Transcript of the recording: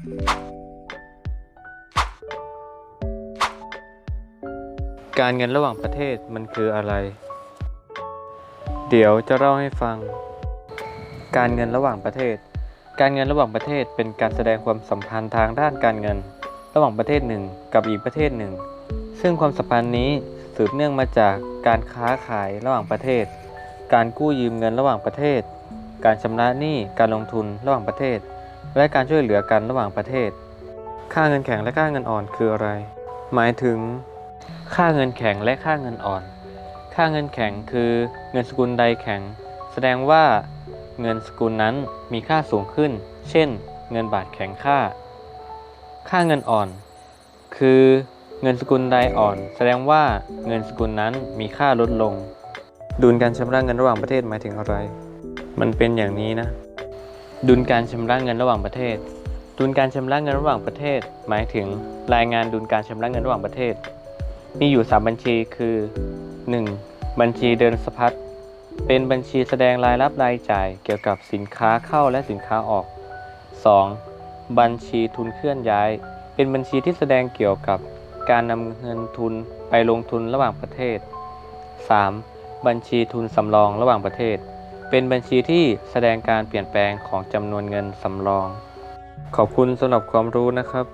การเงินระหว่างประเทศมันคืออะไร เดี๋ยวจะเล่าให้ฟัง การเงินระหว่างประเทศ การเงินระหว่างประเทศเป็นการแสดงความสัมพันธ์ทางด้านการเงิน ระหว่างประเทศหนึ่งกับอีกประเทศหนึ่ง ซึ่งความสัมพันธ์นี้สืบเนื่องมาจากการค้าขายระหว่างประเทศ การกู้ยืมเงินระหว่างประเทศ การชำระหนี้การลงทุนระหว่างประเทศ และการช่วยเหลือกันระหว่างประเทศ ค่าเงินแข็งและค่าเงินอ่อนคืออะไร หมายถึง ค่าเงินแข็งและค่าเงินอ่อน ค่าเงินแข็งคือเงินสกุลใดแข็ง แสดงว่า เงินสกุลนั้นมีค่าสูงขึ้น เช่น เงินบาทแข็งค่า ค่าเงินอ่อน คือเงินสกุลใดอ่อน แสดงว่าเงินสกุลนั้นมีค่าลดลง ดุลการชำระเงินระหว่างประเทศหมายถึงอะไร มันเป็นอย่างนี้นะ ดุลการชำระเงินระหว่างประเทศ ดุลการชำระเงินระหว่างประเทศ หมายถึงรายงานดุลการชำระเงินระหว่างประเทศ มีอยู่ 3 บัญชีคือ 1. บัญชีเดินสะพัด เป็นบัญชีแสดงรายรับรายจ่ายเกี่ยวกับสินค้าเข้าและสินค้าออก 2. บัญชีทุนเคลื่อนย้าย เป็นบัญชีที่แสดงเกี่ยวกับการนำเงินทุนไปลงทุนระหว่างประเทศ 3. บัญชีทุนสำรองระหว่างประเทศ เป็นบัญชีที่แสดงการเปลี่ยนแปลงของจำนวนเงินสำรอง ขอบคุณสำหรับความรู้นะครับ